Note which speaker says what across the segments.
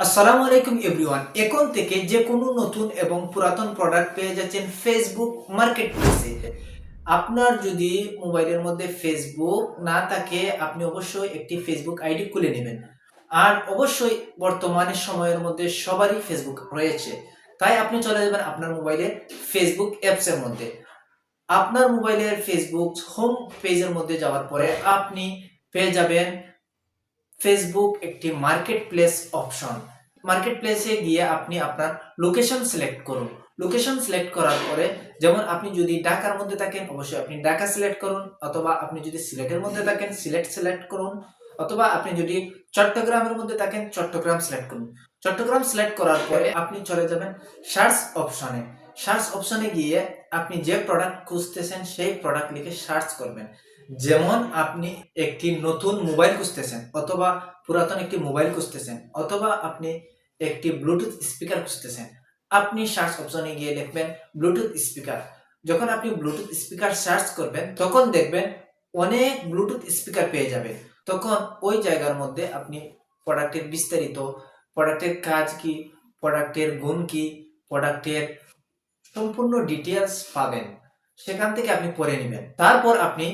Speaker 1: আসসালামু আলাইকুম এভরিওয়ান। এখন থেকে যে কোনো নতুন এবং পুরাতন প্রোডাক্ট পেয়ে যাচ্ছেন ফেসবুক মার্কেট প্লেসে আপনার যদি মোবাইলের মধ্যে ফেসবুক না থাকে, আপনি অবশ্যই একটি ফেসবুক আইডি খুলে নেবেন। আর অবশ্যই বর্তমানে সময়ের মধ্যে সবারই ফেসবুক রয়েছে। তাই আপনি চলে যাবেন আপনার মোবাইলের ফেসবুক অ্যাপসের মধ্যে। আপনার মোবাইলের ফেসবুক হোম পেজের মধ্যে যাওয়ার পরে আপনি পেয়ে যাবেন ফেসবুক একটি মার্কেট প্লেস অপশন মার্কেট প্লেসে গিয়ে আপনি আপনার লোকেশন সিলেক্ট করুন। লোকেশন সিলেক্ট করার পরে যেমন আপনি যদি ঢাকার মধ্যে থাকেন, অবশ্যই আপনি ঢাকা সিলেক্ট করুন। অথবা আপনি যদি সিলেটের মধ্যে থাকেন, সিলেট সিলেক্ট করুন। অথবা আপনি যদি চট্টগ্রামের মধ্যে থাকেন, চট্টগ্রাম সিলেক্ট করুন। চট্টগ্রাম সিলেক্ট করার পরে আপনি চলে যাবেন সার্চ অপশনে সার্চ অপশনে গিয়ে আপনি যে প্রোডাক্ট খুঁজতেছেন, সেই প্রোডাক্ট লিখে সার্চ করবেন। যেমন আপনি একটি নতুন মোবাইল খুঁজতেছেন, অথবা পুরাতন একটি মোবাইল খুঁজতেছেন, অথবা আপনি একটি ব্লুটুথ স্পিকার খুঁজতেছেন, আপনি সার্চ অপশনে গিয়ে লিখবেন ব্লুটুথ স্পিকার যখন আপনি ব্লুটুথ স্পিকার সার্চ করবেন, তখন দেখবেন অনেক ব্লুটুথ স্পিকার পেয়ে যাবেন। তখন ওই জায়গার মধ্যে আপনি প্রোডাক্টের বিস্তারিত প্রোডাক্টের কাজ কি প্রোডাক্টের গুণ কি প্রোডাক্টের সম্পূর্ণ ডিটেলস পাবেন। সেখান থেকে আপনি পড়ে নেবেন। তারপর আপনি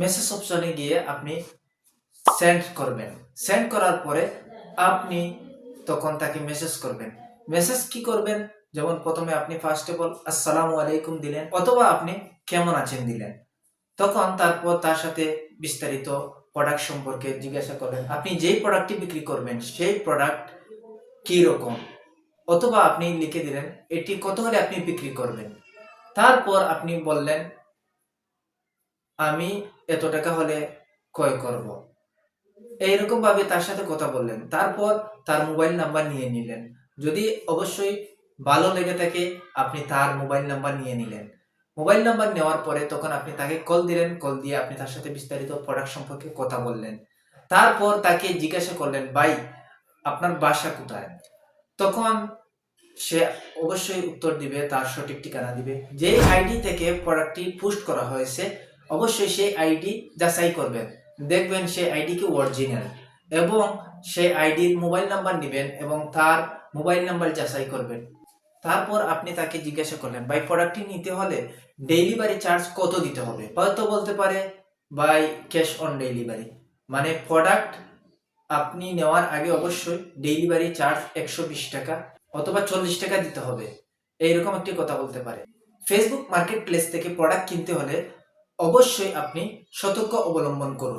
Speaker 1: মেসেজ অপশনে গিয়ে আপনি সেন্ড করবেন। সেন্ড করার পরে আপনি তখন তাকে মেসেজ করবেন। মেসেজ কি করবেন? যেমন প্রথমে আপনি ফার্স্ট অফ অল আসসালামু আলাইকুম দিলেন, অথবা আপনি কেমন আছেন দিলেন। তখন তারপর তার সাথে বিস্তারিত প্রোডাক্ট সম্পর্কে জিজ্ঞাসা করবেন, আপনি যেই প্রোডাক্টটি বিক্রি করবেন, সেই প্রোডাক্ট কি রকম অথবা আপনি লিখে দিলেন, এটি কত হলে আপনি বিক্রি করবেন? তারপর আপনি বললেন আমি এত টাকা হলে ক্রয় করব। এইরকম ভাবে তার সাথে কথা বললেন। তারপর তার মোবাইল নাম্বার নিয়ে নিলেন। যদি অবশ্যই ভালো লেগে থাকে, আপনি তার মোবাইল নাম্বার নিয়ে নিলেন। মোবাইল নাম্বার নেওয়ার পরে তখন আপনি তাকে কল দিলেন। কল দিয়ে আপনি তার সাথে বিস্তারিত প্রোডাক্ট সম্পর্কে কথা বললেন। তারপর তাকে জিজ্ঞাসা করলেন, ভাই, আপনার বাসা কোথায়? তখন সে অবশ্যই উত্তর দিবে, তার সঠিক ঠিকানা দিবে। যে আইডি থেকে প্রোডাক্টটি পোস্ট করা হয়েছে অবশ্যই সেই আইডি যাচাই করবেন। দেখবেন সেই আইডি কি অরিজিনাল এবং সেই আইডির মোবাইল নাম্বার নেবেন এবং তার মোবাইল নাম্বার যাচাই করবেন। তারপর আপনি তাকে জিজ্ঞাসা করলেন, ভাই প্রোডাক্টটি নিতে হলে ডেলিভারি চার্জ কত দিতে হবে? হয়তো বলতে পারে বাই ক্যাশ অন ডেলিভারি মানে প্রোডাক্ট আপনি নেওয়ার আগে অবশ্যই ডেলিভারি চার্জ একশো বিশ টাকা অথবা চল্লিশ টাকা দিতে হবে। এইরকম একটি কথা বলতে পারে। ফেসবুক মার্কেট প্লেস থেকে প্রোডাক্ট কিনতে হলে অবশ্যই আপনি সতর্ক অবলম্বন করুন।